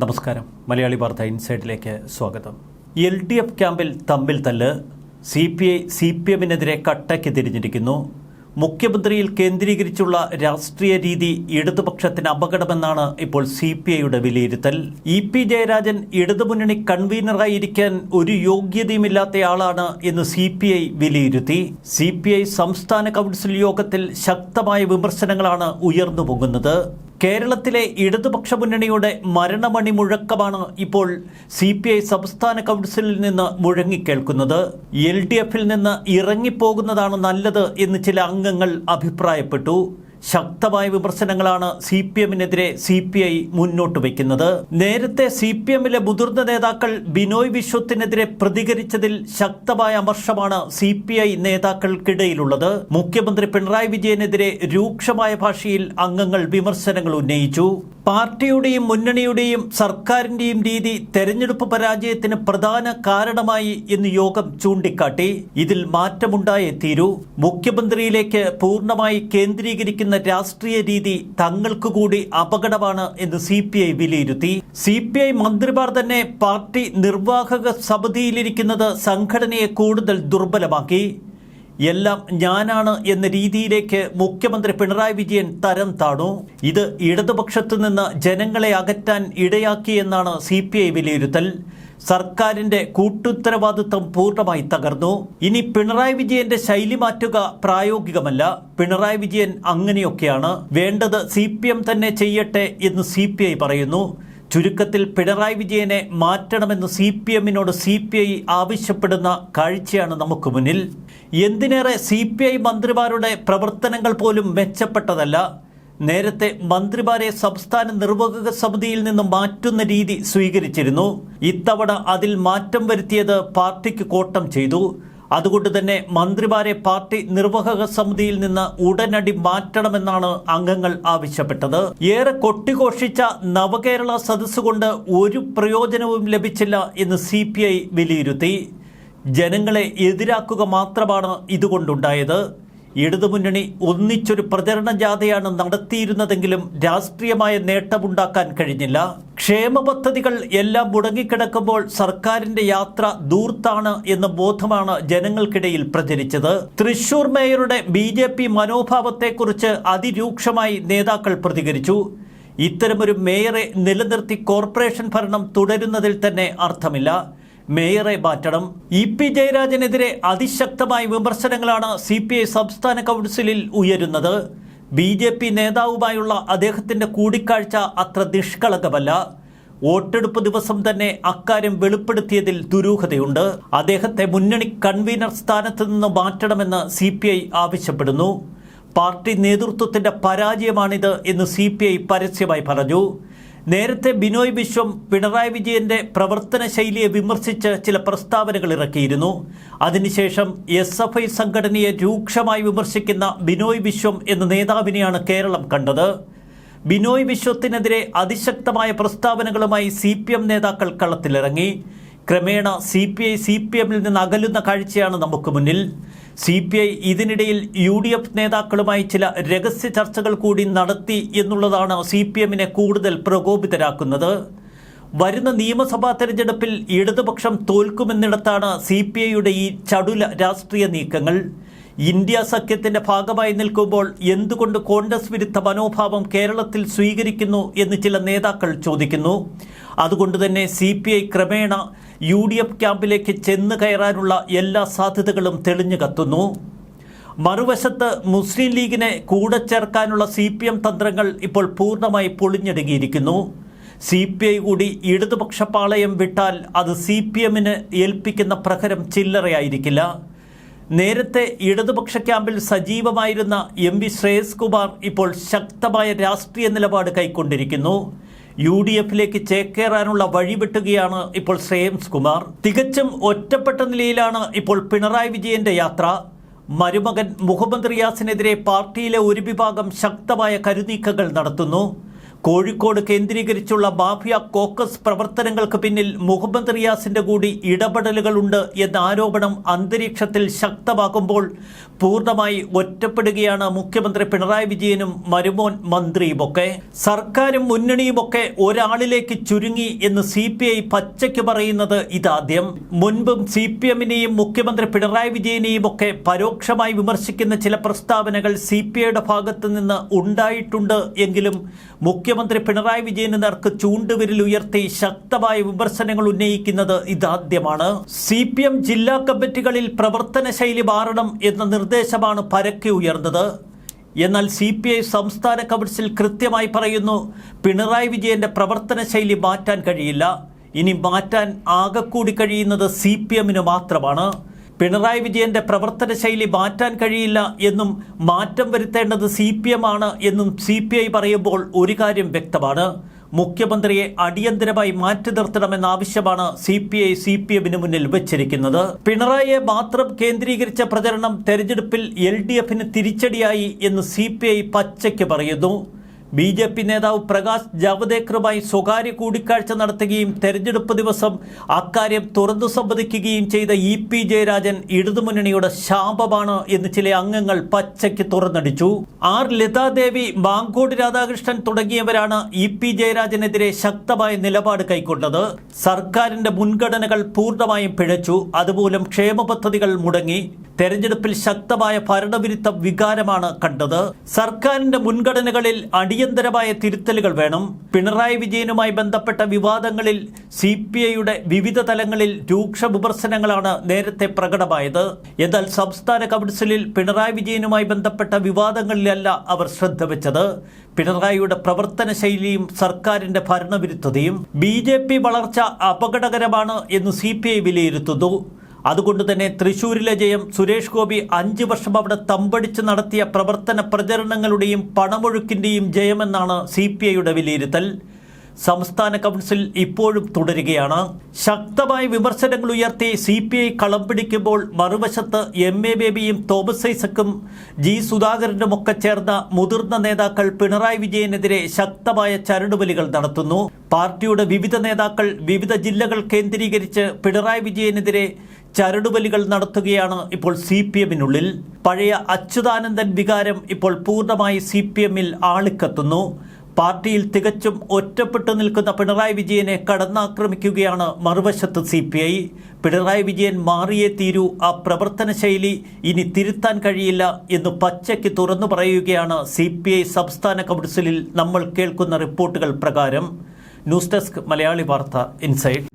നമസ്കാരം. മലയാളി വാർത്ത ഇൻസൈഡിലേക്ക് സ്വാഗതം. എൽ ഡി എഫ് ക്യാമ്പിൽ തമ്മിൽ തല്ല്. C P I C P എമ്മിനെതിരെ കട്ടയ്ക്ക് തിരിഞ്ഞിരിക്കുന്നു. മുഖ്യമന്ത്രിയിൽ കേന്ദ്രീകരിച്ചുള്ള രാഷ്ട്രീയ രീതി ഇടതുപക്ഷത്തിന് അപകടമെന്നാണ് ഇപ്പോൾ സി പി ഐയുടെ വിലയിരുത്തൽ. ഇ പി ജയരാജൻ ഇടതുമുന്നണി കൺവീനറായിരിക്കാൻ ഒരു യോഗ്യതയുമില്ലാത്തയാളാണ് എന്ന് സി പി ഐ വിലയിരുത്തി. സി പി ഐ സംസ്ഥാന കൗൺസിൽ യോഗത്തിൽ ശക്തമായ വിമർശനങ്ങളാണ് ഉയർന്നു പൊങ്ങുന്നത് കേരളത്തിലെ ഇടതുപക്ഷ മുന്നണിയുടെ മരണമണി മുഴക്കമാണ് ഇപ്പോൾ സി പി ഐ സംസ്ഥാന കൗൺസിലിൽ നിന്ന് മുഴങ്ങിക്കേൾക്കുന്നത്. എൽ ഡി എഫിൽ നിന്ന് ഇറങ്ങിപ്പോകുന്നതാണ് നല്ലത് എന്ന് ചില അംഗങ്ങൾ അഭിപ്രായപ്പെട്ടു. ശക്തമായ വിമർശനങ്ങളാണ് സി പി എമ്മിനെതിരെ സി പി ഐ മുന്നോട്ട് വയ്ക്കുന്നത്. നേരത്തെ സി പി എമ്മിലെ മുതിർന്ന നേതാക്കൾ ബിനോയ് വിശ്വത്തിനെതിരെ പ്രതികരിച്ചതിൽ ശക്തമായ അമർഷമാണ് സി പി ഐ നേതാക്കൾക്കിടയിലുള്ളത്. മുഖ്യമന്ത്രി പിണറായി വിജയനെതിരെ രൂക്ഷമായ ഭാഷയിൽ അംഗങ്ങൾ വിമർശനങ്ങൾ ഉന്നയിച്ചു. പാർട്ടിയുടെയും മുന്നണിയുടെയും സർക്കാരിന്റെയും രീതി തെരഞ്ഞെടുപ്പ് പരാജയത്തിന് പ്രധാന കാരണമായി എന്ന് യോഗം ചൂണ്ടിക്കാട്ടി. ഇതിൽ മാറ്റമുണ്ടായേ തീരൂ. മുഖ്യമന്ത്രിയിലേക്ക് പൂർണമായി കേന്ദ്രീകരിക്കുന്ന രാഷ്ട്രീയ രീതി തങ്ങൾക്ക് കൂടി അപകടമാണ് എന്ന് സി പി ഐ വിലയിരുത്തി. സി പി ഐ മന്ത്രിമാർ തന്നെ പാർട്ടി നിർവാഹക സമിതിയിലിരിക്കുന്നത് സംഘടനയെ കൂടുതൽ ദുർബലമാക്കി. എല്ലാം ഞാനാണ് എന്ന രീതിയിലേക്ക് മുഖ്യമന്ത്രി പിണറായി വിജയൻ തരം താണു. ഇത് ഇടതുപക്ഷത്തു നിന്ന് ജനങ്ങളെ അകറ്റാൻ ഇടയാക്കിയെന്നാണ് സി പി ഐ വിലയിരുത്തൽ. സർക്കാരിന്റെ കൂട്ടുത്തരവാദിത്വം പൂർണമായി തകർന്നു. ഇനി പിണറായി വിജയന്റെ ശൈലി മാറ്റുക പ്രായോഗികമല്ല. പിണറായി വിജയൻ അങ്ങനെയൊക്കെയാണ്. വേണ്ടത് സി തന്നെ ചെയ്യട്ടെ എന്ന് സി പറയുന്നു. ചുരുക്കത്തിൽ പിണറായി വിജയനെ മാറ്റണമെന്ന് സി പി എമ്മിനോട് സി പി ഐ ആവശ്യപ്പെടുന്ന കാഴ്ചയാണ് നമുക്ക് മുന്നിൽ. എന്തിനേറെ സി പി ഐ മന്ത്രിമാരുടെ പ്രവർത്തനങ്ങൾ പോലും മെച്ചപ്പെട്ടതല്ല. നേരത്തെ മന്ത്രിമാരെ സംസ്ഥാന നിർവാഹക സമിതിയിൽ നിന്ന് മാറ്റുന്ന രീതി സ്വീകരിച്ചിരുന്നു. ഇത്തവണ അതിൽ മാറ്റം വരുത്തിയത് പാർട്ടിക്ക് കോട്ടം ചെയ്തു. അതുകൊണ്ട് തന്നെ മന്ത്രിമാരെ പാർട്ടി നിർവാഹക സമിതിയിൽ നിന്ന് ഉടനടി മാറ്റണമെന്നാണ് അംഗങ്ങൾ ആവശ്യപ്പെട്ടത്. ഏറെ കൊട്ടിഘോഷിച്ച നവകേരള സദസ്സുകൊണ്ട് ഒരു പ്രയോജനവും ലഭിച്ചില്ല എന്ന് സി വിലയിരുത്തി. ജനങ്ങളെ എതിരാക്കുക മാത്രമാണ് ഇതുകൊണ്ടുണ്ടായത്. ഇടതുമുന്നണി ഒന്നിച്ചൊരു പ്രചരണ ജാഥയാണ് നടത്തിയിരുന്നതെങ്കിലും രാഷ്ട്രീയമായ നേട്ടമുണ്ടാക്കാൻ കഴിഞ്ഞില്ല. ക്ഷേമ പദ്ധതികൾ എല്ലാം മുടങ്ങിക്കിടക്കുമ്പോൾ സർക്കാരിന്റെ യാത്ര ദൂർത്താണ് എന്ന ബോധമാണ് ജനങ്ങൾക്കിടയിൽ പ്രചരിച്ചത്. തൃശൂർ മേയറുടെ ബി ജെ പി മനോഭാവത്തെക്കുറിച്ച് അതിരൂക്ഷമായി നേതാക്കൾ പ്രതികരിച്ചു. ഇത്തരമൊരു മേയറെ നിലനിർത്തി കോർപ്പറേഷൻ ഭരണം തുടരുന്നതിൽ തന്നെ അർത്ഥമില്ല. മേയറെ മാറ്റണം. ഇ പി ജയരാജനെതിരെ അതിശക്തമായ വിമർശനങ്ങളാണ് സി പി ഐ സംസ്ഥാന കൗൺസിലിൽ ഉയരുന്നത്. ബി ജെ പി നേതാവുമായുള്ള അദ്ദേഹത്തിന്റെ കൂടിക്കാഴ്ച അത്ര നിഷ്കളങ്കമല്ല. വോട്ടെടുപ്പ് ദിവസം തന്നെ അക്കാര്യം വെളിപ്പെടുത്തിയതിൽ ദുരൂഹതയുണ്ട്. അദ്ദേഹത്തെ മുന്നണി കൺവീനർ സ്ഥാനത്ത് നിന്ന് മാറ്റണമെന്ന് സി ആവശ്യപ്പെടുന്നു. പാർട്ടി നേതൃത്വത്തിന്റെ പരാജയമാണിത് എന്ന് സി പി ഐ പരസ്യമായി പറഞ്ഞു. നേരത്തെ ബിനോയ് വിശ്വം പിണറായി വിജയന്റെ പ്രവർത്തന ശൈലിയെ വിമർശിച്ച് ചില പ്രസ്താവനകൾ ഇറക്കിയിരുന്നു. അതിനുശേഷം എസ് എഫ് ഐ സംഘടനയെ രൂക്ഷമായി വിമർശിക്കുന്ന ബിനോയ് വിശ്വം എന്ന നേതാവിനെയാണ് കേരളം കണ്ടത്. ബിനോയ് വിശ്വത്തിനെതിരെ അതിശക്തമായ പ്രസ്താവനകളുമായി സി പി എം നേതാക്കൾ കളത്തിലിറങ്ങി. ക്രമേണ C P I C P എമ്മിൽ നിന്ന് അകലുന്ന കാഴ്ചയാണ് നമുക്ക് മുന്നിൽ. സി പി ഐ ഇതിനിടയിൽ യു ഡി എഫ് നേതാക്കളുമായി ചില രഹസ്യ ചർച്ചകൾ കൂടി നടത്തി എന്നുള്ളതാണ് സി പി എമ്മിനെ കൂടുതൽ പ്രകോപിതരാക്കുന്നത്. വരുന്ന നിയമസഭാ തെരഞ്ഞെടുപ്പിൽ ഇടതുപക്ഷം തോൽക്കുമെന്നിടത്താണ് സി പി ഐയുടെ ഈ ചടുല രാഷ്ട്രീയ നീക്കങ്ങൾ. ഇന്ത്യ സഖ്യത്തിന്റെ ഭാഗമായി നിൽക്കുമ്പോൾ എന്തുകൊണ്ട് കോൺഗ്രസ് വിരുദ്ധ മനോഭാവം കേരളത്തിൽ സ്വീകരിക്കുന്നു എന്ന് ചില നേതാക്കൾ ചോദിക്കുന്നു. അതുകൊണ്ട് തന്നെ സി ക്രമേണ യു ഡി എഫ് ക്യാമ്പിലേക്ക് ചെന്ന് കയറാനുള്ള എല്ലാ സാധ്യതകളും തെളിഞ്ഞു കത്തുന്നു. മറുവശത്ത് മുസ്ലിം ലീഗിനെ കൂടെ ചേർക്കാനുള്ള സി പി എം തന്ത്രങ്ങൾ ഇപ്പോൾ പൂർണമായി പൊളിഞ്ഞടുങ്ങിയിരിക്കുന്നു സി പി ഐ കൂടി ഇടതുപക്ഷ പാളയം വിട്ടാൽ അത് സി പി എമ്മിന് ഏൽപ്പിക്കുന്ന പ്രഹരം ചില്ലറയായിരിക്കില്ല. നേരത്തെ ഇടതുപക്ഷ ക്യാമ്പിൽ സജീവമായിരുന്ന എം വി ശ്രേയസ് കുമാർ ഇപ്പോൾ ശക്തമായ രാഷ്ട്രീയ നിലപാട് കൈക്കൊണ്ടിരിക്കുന്നു. യു ഡി എഫിലേക്ക് ചേക്കേറാനുള്ള വഴിവെട്ടുകയാണ് ഇപ്പോൾ ശ്രേയംസ് കുമാർ. തികച്ചും ഒറ്റപ്പെട്ട നിലയിലാണ് ഇപ്പോൾ പിണറായി വിജയന്റെ യാത്ര. മരുമകൻ മുഹമ്മദ് റിയാസിനെതിരെ പാർട്ടിയിലെ ഒരു വിഭാഗം ശക്തമായ കരുനീക്കങ്ങൾ നടത്തുന്നു. കോഴിക്കോട് കേന്ദ്രീകരിച്ചുള്ള മാഫിയ കോക്കസ് പ്രവർത്തനങ്ങൾക്ക് പിന്നിൽ മുഹമ്മദ് റിയാസിന്റെ കൂടി ഇടപെടലുകളുണ്ട് എന്ന ആരോപണം അന്തരീക്ഷത്തിൽ ശക്തമാകുമ്പോൾ പൂർണമായി ഒറ്റപ്പെടുകയാണ് മുഖ്യമന്ത്രി പിണറായി വിജയനും മരുമോൻ മന്ത്രിയുമൊക്കെ. സർക്കാരും മുന്നണിയുമൊക്കെ ഒരാളിലേക്ക് ചുരുങ്ങി എന്ന് സി പി ഐ പച്ചയ്ക്ക് പറയുന്നത് ഇതാദ്യം. മുൻപും സി പി എമ്മിനെയും മുഖ്യമന്ത്രി പിണറായി വിജയനെയും ഒക്കെ പരോക്ഷമായി വിമർശിക്കുന്ന ചില പ്രസ്താവനകൾ സി പി ഐയുടെ ഭാഗത്ത് നിന്ന് ഉണ്ടായിട്ടുണ്ട് എങ്കിലും മുഖ്യമന്ത്രി പിണറായി വിജയന് നേർക്ക് ചൂണ്ടുവിരൽ ഉയർത്തി ശക്തമായ വിമർശനങ്ങൾ ഉന്നയിക്കുന്നത് ഇതാദ്യമാണ്. സി പി എം ജില്ലാ കമ്മിറ്റികളിൽ പ്രവർത്തന ശൈലി മാറണം എന്ന നിർദ്ദേശമാണ് പരക്കെ ഉയർന്നത്. എന്നാൽ സി പി ഐ സംസ്ഥാന കൗൺസിൽ കൃത്യമായി പറയുന്നു പിണറായി വിജയന്റെ പ്രവർത്തന ശൈലി മാറ്റാൻ കഴിയില്ല. ഇനി മാറ്റാൻ ആകെക്കൂടി കഴിയുന്നത് സി പി എമ്മിന് മാത്രമാണ്. പിണറായി വിജയന്റെ പ്രവർത്തന ശൈലി മാറ്റാൻ കഴിയില്ല എന്നും മാറ്റം വരുത്തേണ്ടത് സി പി എം ആണ് എന്നും സി പി ഐ പറയുമ്പോൾ ഒരു കാര്യം വ്യക്തമാണ്. മുഖ്യമന്ത്രിയെ അടിയന്തരമായി മാറ്റി നിർത്തണമെന്ന ആവശ്യമാണ് C P I C P എമ്മിന് മുന്നിൽ വെച്ചിരിക്കുന്നത്. പിണറായിയെ മാത്രം കേന്ദ്രീകരിച്ച പ്രചരണം തെരഞ്ഞെടുപ്പിൽ എൽ ഡി എഫിന് തിരിച്ചടിയായി എന്ന് സി പി ഐ പച്ചയ്ക്ക് പറയുന്നു. ബി ജെ പി നേതാവ് പ്രകാശ് ജാവദേക്കറുമായി സ്വകാര്യ കൂടിക്കാഴ്ച നടത്തുകയും തെരഞ്ഞെടുപ്പ് ദിവസം അക്കാര്യം തുറന്നു സമ്മതിക്കുകയും ചെയ്ത ഇ പി ജയരാജൻ ഇടതുമുന്നണിയുടെ ശാപമാണ് എന്ന് ചില അംഗങ്ങൾ പച്ചയ്ക്ക് തുറന്നടിച്ചു. ആർ ലതാദേവി മാങ്കോട് രാധാകൃഷ്ണൻ തുടങ്ങിയവരാണ് ഇ പി ജയരാജനെതിരെ ശക്തമായ നിലപാട് കൈക്കൊണ്ടത്. സർക്കാരിന്റെ മുൻഗണനകൾ പൂർണമായും പിഴച്ചു. അതുമൂലം ക്ഷേമ പദ്ധതികൾ മുടങ്ങി. തെരഞ്ഞെടുപ്പിൽ ശക്തമായ ഭരണവിരുദ്ധ വികാരമാണ് കണ്ടത്. സർക്കാരിന്റെ മുൻഗണനകളിൽ അടിയന്തരമായ തിരുത്തലുകൾ വേണം. പിണറായി വിജയനുമായി ബന്ധപ്പെട്ട വിവാദങ്ങളിൽ സി പി ഐയുടെ വിവിധ തലങ്ങളിൽ രൂക്ഷ വിമർശനങ്ങളാണ് നേരത്തെ പ്രകടമായത്. എന്നാൽ സംസ്ഥാന കൗൺസിലിൽ പിണറായി വിജയനുമായി ബന്ധപ്പെട്ട വിവാദങ്ങളിലല്ല അവർ ശ്രദ്ധ വെച്ചത്. പിണറായിയുടെ പ്രവർത്തന ശൈലിയും സർക്കാരിന്റെ ഭരണവിരുദ്ധതയും ബി വളർച്ച അപകടകരമാണ് എന്ന് സി വിലയിരുത്തുന്നു. അതുകൊണ്ട് തന്നെ തൃശൂരിലെ ജയം സുരേഷ് ഗോപി അഞ്ച് വർഷം അവിടെ തമ്പടിച്ച് നടത്തിയ പ്രവർത്തന പ്രചരണങ്ങളുടെയും പണമൊഴുക്കിന്റെയും ജയമെന്നാണ് സി വിലയിരുത്തൽ. സംസ്ഥാന കൗൺസിൽ ഇപ്പോഴും തുടരുകയാണ്. ശക്തമായ വിമർശനങ്ങൾ ഉയർത്തി സി പി ഐ കളം പിടിക്കുമ്പോൾ മറുവശത്ത് എം എ ബേബിയും തോമസ് ഐസക്കും ജി സുധാകരനുമൊക്കെ ചേർന്ന മുതിർന്ന നേതാക്കൾ പിണറായി വിജയനെതിരെ ശക്തമായ ചരടുവലികൾ നടത്തുന്നു. പാർട്ടിയുടെ വിവിധ നേതാക്കൾ വിവിധ ജില്ലകൾ കേന്ദ്രീകരിച്ച് പിണറായി വിജയനെതിരെ ചരടുവലികൾ നടത്തുകയാണ് ഇപ്പോൾ സി പി എമ്മിനുള്ളിൽ പഴയ അച്യുതാനന്ദൻ വികാരം ഇപ്പോൾ പൂർണമായി സി പി എമ്മിൽ ആളിക്കത്തുന്നു. പാർട്ടിയിൽ തികച്ചും ഒറ്റപ്പെട്ടു നിൽക്കുന്ന പിണറായി വിജയനെ കടന്നാക്രമിക്കുകയാണ് മറുവശത്ത് C P I. Pinarayi Vijayan മാറിയേ തീരൂ ആ പ്രവർത്തന ശൈലി ഇനി തിരുത്താൻ കഴിയില്ല എന്ന് പച്ചയ്ക്ക് തുറന്നു പറയുകയാണ് സി പി ഐ സംസ്ഥാന കൗൺസിലിൽ നമ്മൾ കേൾക്കുന്ന റിപ്പോർട്ടുകൾ പ്രകാരം. ന്യൂസ് ഡെസ്ക് മലയാളി വാർത്ത ഇൻസൈഡ്